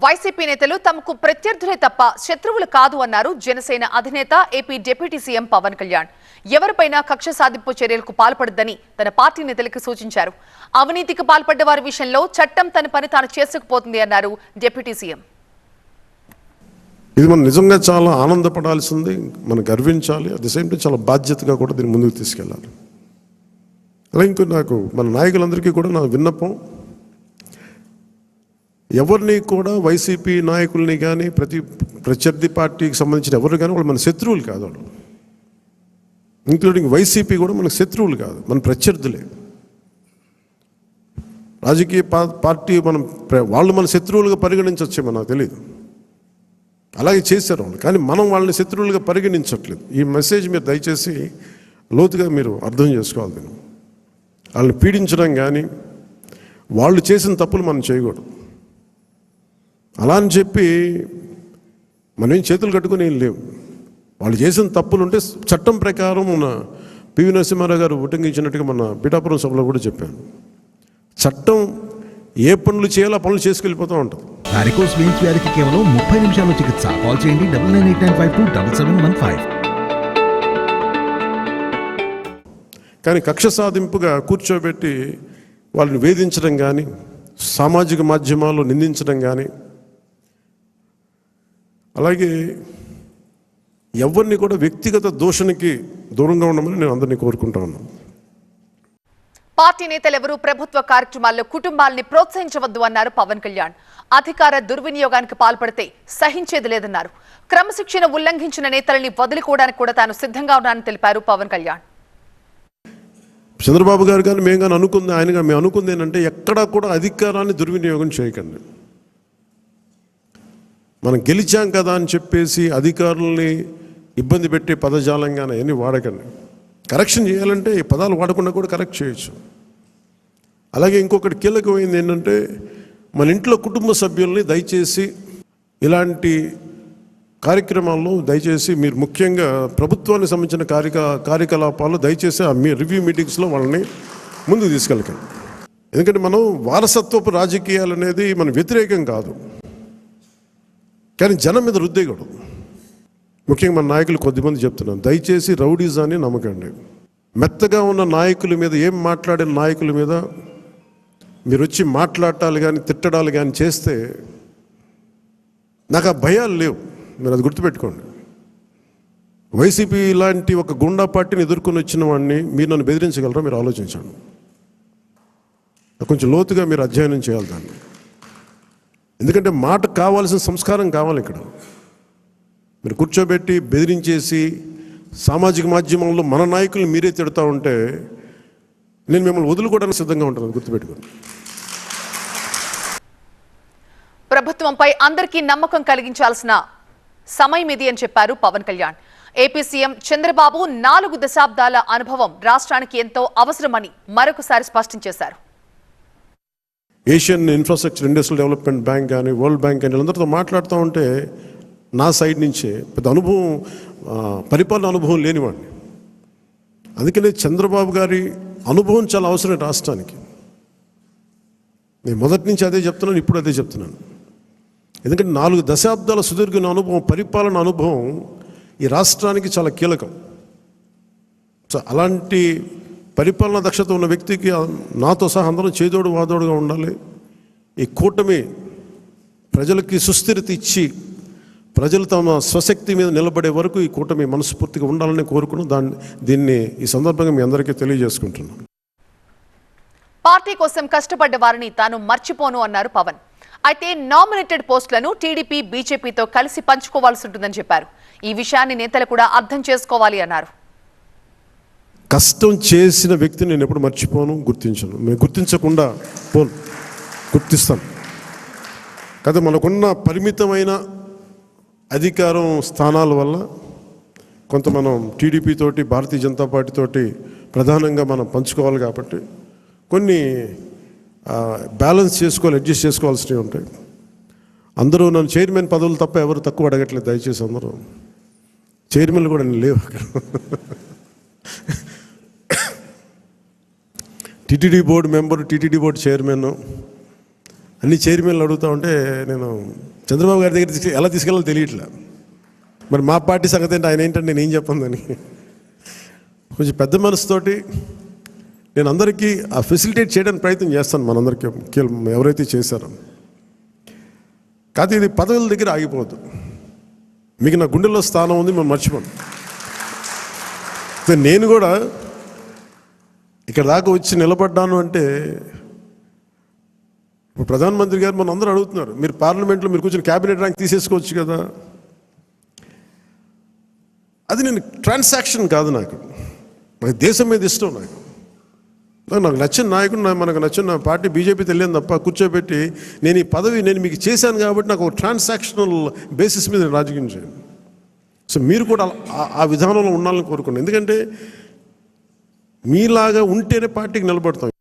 YCP నేతలు తమకు ప్రత్యర్థులే తప్ప శత్రువులు కాదు అన్నారు జనసేన అధినేత AP deputy CM Pawan Kalyan. ఎవరిపైనా కక్ష సాధింపు చర్యలకు పాల్పడద్దని తన పార్టీ నేతలకు సూచించారు. అవినీతికి పాల్పడ్డ వారి విషయంలో చట్టం తన పని తాను చేసుకుపోతుంది అన్నారు డిప్యూటీ సీఎం. ఇది మనం నిజంగా చాలా ఆనందపడాల్సింది మనం గర్వించాలి అట్ ది సేమ్ టైం చాలా బాధ్యతగా కూడా దీన్ని ముందుకు తీసుకెళ్ళాలి. అలా ఇంకో నాకు మన నాయకులందరికీ కూడా నా విన్నపం ఎవరిని కూడా వైసీపీ నాయకుల్ని కానీ ప్రతి ప్రత్యర్థి పార్టీకి సంబంధించిన ఎవరు కానీ వాళ్ళు మన శత్రువులు కాదు వాళ్ళు. ఇంక్లూడింగ్ వైసీపీ కూడా మనకు శత్రువులు కాదు మన ప్రత్యర్థులే. రాజకీయ పార్టీ మనం ప్ర- వాళ్ళు మన శత్రువులుగా పరిగణించవచ్చేమో నాకు తెలియదు అలాగే చేశారు వాళ్ళు కానీ మనం వాళ్ళని శత్రువులుగా పరిగణించట్లేదు. ఈ మెసేజ్ మీరు దయచేసి లోతుగా మీరు అర్థం చేసుకోవాలి. దీన్ని వాళ్ళని పీడించడం కానీ వాళ్ళు చేసిన తప్పులు మనం చేయకూడదు. అలా అని చెప్పి మనం ఏం చేతులు కట్టుకుని ఏం లేవు. వాళ్ళు చేసిన తప్పులు ఉంటే చట్టం ప్రకారం మన పివి నరసింహారావు గారు ఉటంకించినట్టుగా మన పిఠాపురం సభలో కూడా చెప్పాను. చట్టం ఏ పనులు చేయాలో ఆ పనులు చేసుకెళ్ళిపోతూ ఉంటుంది. వారికోస్ వెయిన్స్ వ్యాధికి కేవలం ముప్పై నిమిషాల్లో చికిత్స. కాల్ చేయండి double nine eight nine five two double seven one five. కానీ కక్ష సాధింపుగా కూర్చోబెట్టి వాళ్ళని వేధించడం కానీ సామాజిక మాధ్యమాల్లో నిందించడం కానీ అలాగే ఎవరిని కూడా వ్యక్తిగత దూషణకి దూరంగా ఉండమని నేను అందరినీ కోరుకుంటా ఉన్నాను. పార్టీ నేతలెవరూ ప్రభుత్వ కార్యక్రమాల్లో కుటుంబాలని ప్రోత్సహించవద్దు అన్నారు పవన్ కళ్యాణ్. అధికార దుర్వినియోగానికి పాల్పడితే సహించేది లేదన్నారు. క్రమశిక్షణ ఉల్లంఘించిన నేతలని వదులుకోవడానికి కూడా తాను సిద్ధంగా ఉన్నానని తెలిపారు పవన్ కళ్యాణ్. చంద్రబాబు గారు కానీ మేము కానీ అనుకుంది ఆయన మేము అనుకుంది ఏంటంటే ఎక్కడా కూడా అధికారాన్ని దుర్వినియోగం చేయకండి. మనం గెలిచాం కదా అని చెప్పేసి అధికారుల్ని ఇబ్బంది పెట్టే పదజాలంగానే అవన్నీ వాడకండి. కరెక్షన్ చేయాలంటే ఈ పదాలు వాడకుండా కూడా కరెక్ట్ చేయొచ్చు. అలాగే ఇంకొకటి కీలకమైంది ఏంటంటే మన ఇంట్లో కుటుంబ సభ్యుల్ని దయచేసి ఇలాంటి కార్యక్రమాల్లో దయచేసి మీరు ముఖ్యంగా ప్రభుత్వానికి సంబంధించిన కార్యక కార్యకలాపాలు దయచేసి ఆ మీ రివ్యూ మీటింగ్స్లో వాళ్ళని ముందుకు తీసుకెళ్ళకండి. ఎందుకంటే మనం వారసత్వపు రాజకీయాలు అనేది మన వ్యతిరేకం కాదు. కానీ జనం మీద రుద్దేయకూడదు ముఖ్యంగా మన నాయకులు కొద్దిమంది చెప్తున్నాను దయచేసి రౌడీజాన్ని నమ్మకండి. మెత్తగా ఉన్న నాయకుల మీద ఏం మాట్లాడిన నాయకుల మీద మీరు వచ్చి మాట్లాడాలి కానీ తిట్టడాలు కానీ చేస్తే నాకు ఆ భయాలు లేవు. మీరు అది గుర్తుపెట్టుకోండి. వైసీపీ లాంటి ఒక గుండా పార్టీని ఎదుర్కొని వచ్చిన వాడిని మీరు నన్ను బెదిరించగలరా? మీరు ఆలోచించండి. కొంచెం లోతుగా మీరు అధ్యయనం చేయాలి దాన్ని. ఎందుకంటే మాట కావాల్సిన సంస్కారం కావాలి ఇక్కడ. మీరు కూర్చోబెట్టి బెదిరించేసి సామాజిక మాధ్యమంలో మన నాయకులు మీరే తిడతా ఉంటే నేను మిమ్మల్ని వదులుకోవడానికి సిద్ధంగా ఉంటాను గుర్తుపెట్టుకోండి. ప్రభుత్వంపై అందరికీ నమ్మకం కలిగించాల్సిన సమయం ఇది అని చెప్పారు పవన్ కళ్యాణ్. ఏపీ సీఎం చంద్రబాబు నాలుగు దశాబ్దాల అనుభవం రాష్ట్రానికి ఎంతో అవసరమని మరొకసారి స్పష్టం చేశారు. Asian infrastructure industrial development bank కానీ వరల్డ్ బ్యాంక్ కానీ వీళ్ళందరితో మాట్లాడుతూ ఉంటే నా సైడ్ నుంచే పెద్ద అనుభవం పరిపాలన అనుభవం లేనివాడిని. అందుకనే చంద్రబాబు గారి అనుభవం చాలా అవసరం రాష్ట్రానికి. నేను మొదటి నుంచి అదే చెప్తున్నాను ఇప్పుడు అదే చెప్తున్నాను. ఎందుకంటే నాలుగు దశాబ్దాల సుదీర్ఘ అనుభవం పరిపాలన అనుభవం ఈ రాష్ట్రానికి చాలా కీలకం. సో అలాంటి పరిపాలన దక్షత ఉన్న వ్యక్తికి నాతో సహా అందరం చేదోడు వాదోడుగా ఉండాలి. ఈ కూటమి ప్రజలకి సుస్థిరత ఇచ్చి ప్రజలు తమ స్వశక్తి మీద నిలబడే వరకు ఈ కూటమి మనస్ఫూర్తిగా ఉండాలని కోరుకుని దాన్ని దీన్ని ఈ సందర్భంగా మీ అందరికీ తెలియజేసుకుంటున్నాను. పార్టీ కోసం కష్టపడ్డ వారిని తాను మర్చిపోను అన్నారు పవన్. అయితే నామినేటెడ్ పోస్టులను టీడీపీ బీజేపీతో కలిసి పంచుకోవాల్సి ఉంటుందని చెప్పారు. ఈ విషయాన్ని నేతలు కూడా అర్థం చేసుకోవాలి అన్నారు. కష్టం చేసిన వ్యక్తిని నేను ఎప్పుడు మర్చిపోను గుర్తించను. మేము గుర్తించకుండా పోను. గుర్తిస్తాను. కదా మనకున్న పరిమితమైన అధికారం స్థానాల వల్ల కొంత మనం టీడీపీ తోటి భారతీయ జనతా పార్టీ తోటి ప్రధానంగా మనం పంచుకోవాలి కాబట్టి కొన్ని బ్యాలెన్స్ చేసుకోవాలి అడ్జస్ట్ చేసుకోవాల్సినవి ఉంటాయి. అందరూ నన్ను చైర్మన్ పదవులు తప్ప ఎవరు తక్కువ అడగట్లేదు దయచేసి అందరూ. చైర్మన్లు కూడా నేను లేవు అక్కడ. TTD board member TTD board chairman అన్ని చైర్మన్లు అడుగుతా ఉంటే నేను చంద్రబాబు గారి దగ్గర తీసుకు ఎలా తీసుకెళ్ళాలో తెలియట్లే. మరి మా పార్టీ సంగతి ఏంటి? ఆయన ఏంటంటే నేను ఏం చెప్పందని కొంచెం పెద్ద మనసుతోటి నేను అందరికీ ఆ ఫెసిలిటేట్ చేయడానికి ప్రయత్నం చేస్తాను మనందరికీ ఎవరైతే చేశారో. కాదు ఇది పదవుల దగ్గర ఆగిపోవద్దు. మీకు నా గుండెల్లో స్థానం ఉంది మేము మర్చిపోను. నేను కూడా ఇక్కడ దాకా వచ్చి నిలబడ్డాను అంటే ఇప్పుడు ప్రధానమంత్రి గారు మన అందరూ అడుగుతున్నారు మీరు పార్లమెంట్లో మీరు కూర్చొని క్యాబినెట్ ర్యాంక్ తీసేసుకోవచ్చు కదా. అది నేను ట్రాన్సాక్షన్ కాదు నాకు. నాకు దేశం మీద ఇష్టం నాకు. నాకు- నచ్చిన నాయకుడు మనకు నచ్చిన పార్టీ బీజేపీ తెలియదు తప్ప కూర్చోబెట్టి నేను ఈ పదవి నేను మీకు చేశాను కాబట్టి నాకు ఒక ట్రాన్సాక్షనల్ బేసిస్ మీద నేను రాజకీయం చేయను సో మీరు కూడా ఆ విధానంలో ఉండాలని కోరుకున్నాను ఎందుకంటే మీలాగా ఉంటేనే పార్టీకి నిలబడతాం.